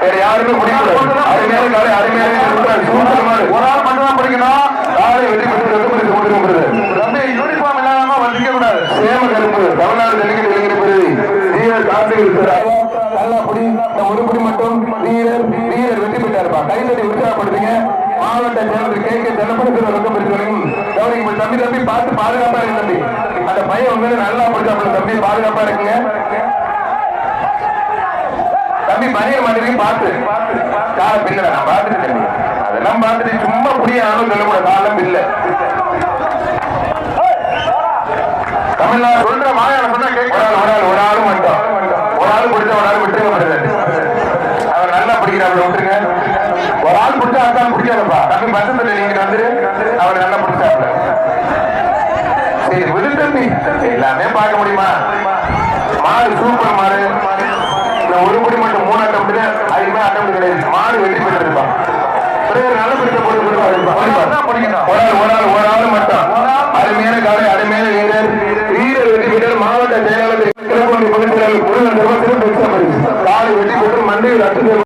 வேற யாருமே பிடிக்கல அருமையான காலை அருமையான ஒரு ஆள் மட்டும்தான் பிடிக்கணும் காலை வெற்றி பெற்று வெற்றி தம்பி யூனிஃபார்ம் இல்லாம வந்திக்க கூடாது. சேம கருப்பு. தமிழ்நாடு தெலுங்கு இளைஞர் பிரிவு வீரர் கார்த்திகை நல்லா புடி ஒரு புடி மட்டும் வீரர் வீரர் வெட்டி பெற்றாருப்பா. கைத்தடி உற்சாகப்படுத்துங்க. மாவட்ட செயலர் கே கே ஜனபரத்தில் ரொம்ப பெருசனையும் கௌரிங்க தம்பி தம்பி பார்த்து பாதுகாப்பா இருக்கு தம்பி. பையன் உண்மையில நல்லா பிடிச்சாப்புல தம்பி பாதுகாப்பா இருக்குங்க. தம்பி மணிய மாதிரி பார்த்து கால பின்னல நான் பார்த்துட்டு தம்பி. அதெல்லாம் பார்த்துட்டு சும்மா புரிய ஆளும் சொல்லக்கூட காலம் இல்லை தமிழ்நாடு சொல்ற மாயாளம் சொன்னா கேட்க ஒரு ஆள் ஒரு ஆள் மட்டும் ஒரு ஆள் பிடிச்ச ஒரு ஆள் விட்டுருக்க மாட்டேன். அவர் நல்லா பிடிக்கிறாரு விட்டுருங்க. ஒரு ஆள் பிடிச்சா அதான் பிடிக்காதப்பா. தம்பி பசங்க நீங்க வந்துரு. அவர் சரி விடு தம்பி எல்லாமே பார்க்க முடியுமா மாடு சூப்பர் மாடு இந்த ஒரு முடி மட்டும் மூணு அட்டம் அதுக்குமே அட்டம் கிடையாது மாடு வெற்றி பெற்றிருப்பான் பிறகு நல்ல பிடிக்க போட்டு ஒரு ஆள் ஒரு ஆள் ஒரு ஆள் மட்டும் அருமையான காலை அருமையான வீரர் வீரர் வெற்றி மாவட்ட செயலாளர் முருகன் முருகன் காலை வெற்றி பெற்று மண்டையில் அட்டு